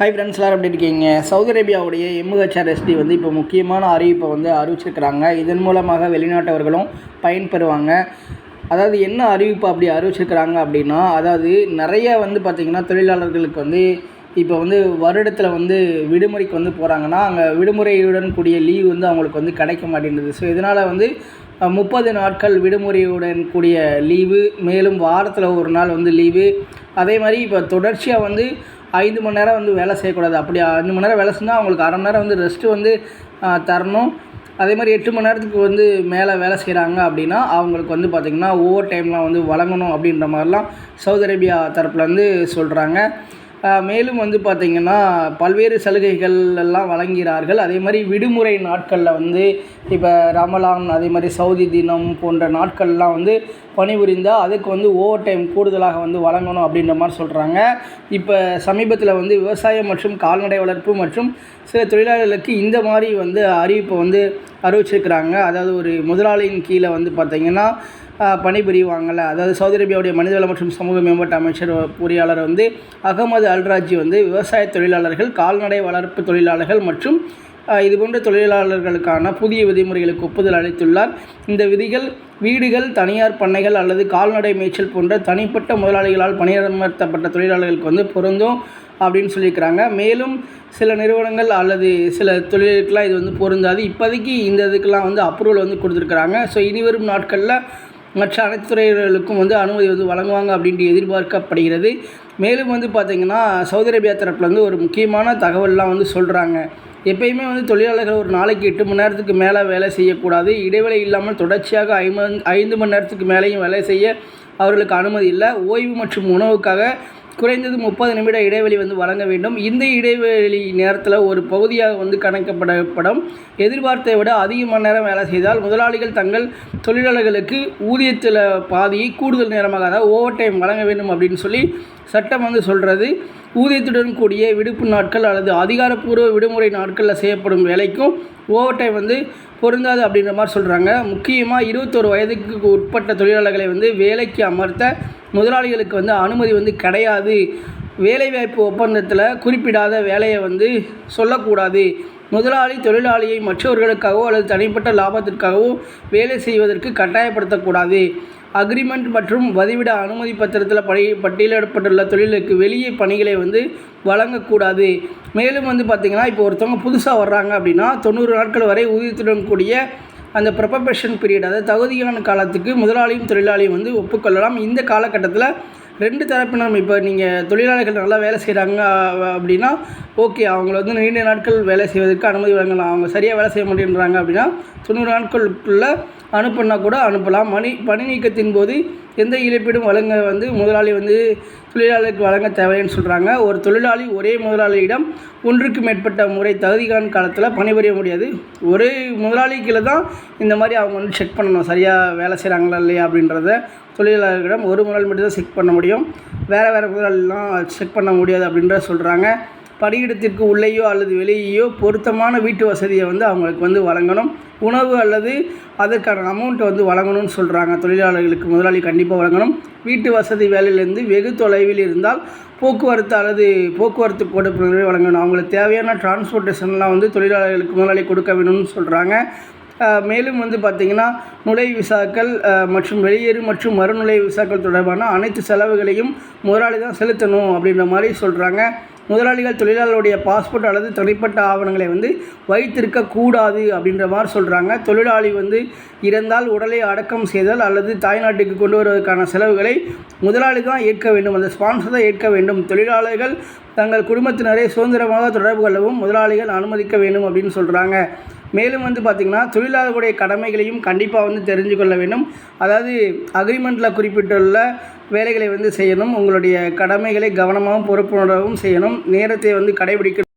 Hi friends எல்லாரும் எப்படி இருக்கீங்க? சவுதி அரேபியாவுடைய எம்ஹெச்ஆர்எஸ்டி வந்து இப்போ முக்கியமான அறிவிப்பை வந்து அறிவிச்சிருக்கிறாங்க. இதன் மூலமாக வெளிநாட்டவர்களும் பயன்பெறுவாங்க. அதாவது என்ன அறிவிப்பு அப்படி அறிவிச்சிருக்கிறாங்க அப்படின்னா அதாவது நிறைய வந்து பார்த்திங்கன்னா தொழிலாளர்களுக்கு வந்து இப்போ வந்து வருடத்தில் வந்து விடுமுறைக்கு வந்து போகிறாங்கன்னா அங்கே விடுமுறையுடன் கூடிய லீவ் வந்து அவங்களுக்கு வந்து கிடைக்க மாட்டேங்குது. ஸோ இதனால் வந்து முப்பது நாட்கள் விடுமுறையுடன் கூடிய லீவு மேலும் வாரத்தில் ஒரு நாள் வந்து லீவு அதே மாதிரி இப்போ தொடர்ச்சியாக வந்து ஐந்து மணி நேரம் வந்து வேலை செய்யக்கூடாது. அப்படி அஞ்சு மணி நேரம் வேலை செஞ்சால் அவங்களுக்கு அரை மணி நேரம் வந்து ரெஸ்ட்டு வந்து தரணும். அதே மாதிரி எட்டு மணி நேரத்துக்கு வந்து மேலே வேலை செய்கிறாங்க அப்படின்னா அவங்களுக்கு வந்து பார்த்திங்கன்னா ஓவர் டைம்லாம் வந்து வழங்கணும் அப்படின்ற மாதிரிலாம் சவுதி அரேபியா தரப்புலேருந்து வந்து சொல்கிறாங்க மேலும் வந்து பார்த்திங்கன்னா பல்வேறு சலுகைகள் எல்லாம் வழங்குகிறார்கள். அதே மாதிரி விடுமுறை நாட்களில் வந்து இப்போ ரமலான் அதே மாதிரி சவுதி தினம் போன்ற நாட்கள்லாம் வந்து பணிபுரிந்தால் அதுக்கு வந்து ஓவர் டைம் கூடுதலாக வந்து வழங்கணும் அப்படின்ற மாதிரி சொல்கிறாங்க இப்போ சமீபத்தில் வந்து விவசாயம் மற்றும் கால்நடை வளர்ப்பு மற்றும் சில தொழிலாளர்களுக்கு இந்த மாதிரி வந்து அறிவிப்பை வந்து அறிவிச்சிருக்கிறாங்க. அதாவது ஒரு முதலாளியின் கீழே வந்து பார்த்திங்கன்னா பணிபுரிவாங்கள பணிபுரிவாங்கள்ல அதாவது சவுதி அரேபியாவுடைய மனிதவள மற்றும் சமூக மேம்பாட்டு அமைச்சர் பொறியாளர் வந்து அகமது அல்ராஜி வந்து விவசாய தொழிலாளர்கள் கால்நடை வளர்ப்பு தொழிலாளர்கள் மற்றும் இதுபோன்ற இது போன்ற தொழிலாளர்களுக்கான புதிய விதிமுறைகளுக்கு ஒப்புதல் அளித்துள்ளார். இந்த விதிகள் வீடுகள் தனியார் பண்ணைகள் அல்லது கால்நடை மேய்ச்சல் போன்ற தனிப்பட்ட முதலாளிகளால் பணியமர்த்தப்பட்ட தொழிலாளர்களுக்கு வந்து பொருந்தும் அப்படின்னு சொல்லியிருக்கிறாங்க. மேலும் சில நிறுவனங்கள் அல்லது சில தொழிலுக்கெல்லாம் இது வந்து பொருந்தாது. இப்போதைக்கு இந்த இதுக்கெல்லாம் வந்து அப்ரூவல் வந்து கொடுத்துருக்குறாங்க. ஸோ இனிவரும் நாட்களில் மற்ற அனைத்து துறையினர்களுக்கும் வந்து அனுமதி வந்து வழங்குவாங்க அப்படின்ட்டு எதிர்பார்க்கப்படுகிறது. மேலும் வந்து பார்த்திங்கன்னா சவுதி அரேபியா வந்து ஒரு முக்கியமான தகவல்லாம் வந்து சொல்கிறாங்க எப்பயுமே வந்து தொழிலாளர்கள் ஒரு நாளைக்கு எட்டு மணி நேரத்துக்கு மேலே வேலை செய்யக்கூடாது. இடைவேளை இல்லாமல் தொடர்ச்சியாக ஐம ஐந்து மணி நேரத்துக்கு மேலேயும் வேலை செய்ய அவர்களுக்கு அனுமதி இல்லை. ஓய்வு மற்றும் உணவுக்காக குறைந்தது முப்பது நிமிட இடைவெளி வந்து வழங்க வேண்டும். இந்த இடைவெளி நேரத்தில் ஒரு பகுதியாக வந்து கணக்கப்படப்படும். எதிர்பார்த்தை விட அதிக மணி நேரம் வேலை செய்தால் முதலாளிகள் தங்கள் தொழிலாளர்களுக்கு ஊதியத்தில் பாதியை கூடுதல் நேரமாக அதாவது ஓவர் டைம் வழங்க வேண்டும் அப்படின்னு சொல்லி சட்டம் வந்து சொல்கிறது ஊதியத்துடன் கூடிய விடுப்பு நாட்கள் அல்லது அதிகாரப்பூர்வ விடுமுறை நாட்களில் செய்யப்படும் வேலைக்கும் ஓவர் டைம் வந்து பொருந்தாது அப்படின்ற மாதிரி சொல்கிறாங்க முக்கியமாக இருபத்தோரு வயதுக்கு உட்பட்ட தொழிலாளர்களை வந்து வேலைக்கு அமர்த்த முதலாளிகளுக்கு வந்து அனுமதி வந்து கிடையாது. வேலைவாய்ப்பு ஒப்பந்தத்தில் குறிப்பிடாத வேலையை வந்து சொல்லக்கூடாது. முதலாளி தொழிலாளியை மற்றவர்களுக்காகவோ அல்லது தனிப்பட்ட லாபத்திற்காகவோ வேலை செய்வதற்கு கட்டாயப்படுத்தக்கூடாது. அக்ரிமெண்ட் மற்றும் வதிவிட அனுமதி பத்திரத்தில் பணி பட்டியலிடப்பட்டுள்ள தொழிலுக்கு வெளியே பணிகளை வந்து வழங்கக்கூடாது. மேலும் வந்து பார்த்திங்கன்னா இப்போ ஒருத்தவங்க புதுசாக வர்றாங்க அப்படின்னா தொண்ணூறு நாட்கள் வரை ஊதியத்துடன் கூடிய அந்த ப்ரொபபேஷன் பீரியட் அதாவது தகுதியான காலத்துக்கு முதலாளியும் தொழிலாளியும் வந்து ஒப்புக்கொள்ளலாம். இந்த காலகட்டத்தில் ரெண்டு தரப்பினரும் இப்போ நீங்கள் தொழிலாளர்கள் நல்லா வேலை செய்கிறாங்க அப்படின்னா ஓகே அவங்கள வந்து நீண்ட நாட்கள் வேலை செய்வதற்கு அனுமதி வழங்கலாம். அவங்க சரியாக வேலை செய்ய மாட்டேன்றாங்க அப்படின்னா தொண்ணூறு நாட்களுக்குள்ளே அனுப்புனா கூட அனுப்பலாம். மணி பணி நீக்கத்தின் போது எந்த இழப்பீடும் வழங்க வந்து முதலாளி வந்து தொழிலாளருக்கு வழங்க தேவைன்னு சொல்கிறாங்க ஒரு தொழிலாளி ஒரே முதலாளியிடம் ஒன்றுக்கு மேற்பட்ட முறை தகுதிகான் காலத்தில் பணிபுரிய முடியாது. ஒரே முதலாளிக்கில் தான் இந்த மாதிரி அவங்க வந்து செக் பண்ணணும். சரியாக வேலை செய்கிறாங்களா இல்லையா அப்படின்றத தொழிலாளர்களிடம் ஒரு முதலாளி மட்டும் தான் செக் பண்ண முடியும். வேறு வேறு முதலாளிலாம் செக் பண்ண முடியாது அப்படின்றத சொல்கிறாங்க பணியிடத்திற்கு உள்ளேயோ அல்லது வெளியேயோ பொருத்தமான வீட்டு வசதியை வந்து அவங்களுக்கு வந்து வழங்கணும். உணவு அல்லது அதற்கான அமௌண்ட்டை வந்து வழங்கணும்னு சொல்கிறாங்க தொழிலாளர்களுக்கு முதலாளி கண்டிப்பாக வழங்கணும். வீட்டு வசதி வேலையிலேருந்து வெகு தொலைவில் இருந்தால் போக்குவரத்து அல்லது போக்குவரத்து கொடுப்பினரை வழங்கணும். அவங்களுக்கு தேவையான டிரான்ஸ்போர்ட்டேஷன்லாம் வந்து தொழிலாளர்களுக்கு முதலாளி கொடுக்க வேணும்னு சொல்கிறாங்க மேலும் வந்து பார்த்திங்கன்னா நுழைவு விசாக்கள் மற்றும் வெளியேறு மற்றும் மறுநுழைவு விசாக்கள் தொடர்பான அனைத்து செலவுகளையும் முதலாளி தான் செலுத்தணும் அப்படின்ற மாதிரி சொல்கிறாங்க முதலாளிகள் தொழிலாளருடைய பாஸ்போர்ட் அல்லது தனிப்பட்ட ஆவணங்களை வந்து வைத்திருக்கக்கூடாது அப்படின்ற மாதிரி சொல்கிறாங்க தொழிலாளி வந்து இறந்தால் உடலை அடக்கம் செய்தல் அல்லது தாய்நாட்டுக்கு கொண்டு வருவதற்கான செலவுகளை முதலாளி தான் ஏற்க வேண்டும். அந்த ஸ்பான்சர் தான் ஏற்க வேண்டும். தொழிலாளர்கள் தங்கள் குடும்பத்தினரை சுதந்திரமாக தொடர்பு கொள்ளவும் முதலாளிகள் அனுமதிக்க வேண்டும் அப்படின்னு சொல்கிறாங்க மேலும் வந்து பார்த்திங்கன்னா தொழிலாளர்களுடைய கடமைகளையும் கண்டிப்பாக வந்து தெரிஞ்சு கொள்ள வேண்டும். அதாவது அக்ரிமெண்ட்டில் குறிப்பிட்டுள்ள வேலைகளை வந்து செய்யணும். உங்களுடைய கடமைகளை கவனமாகவும் பொறுப்புணர்வும் செய்யணும். நேரத்தை வந்து கடைபிடிக்க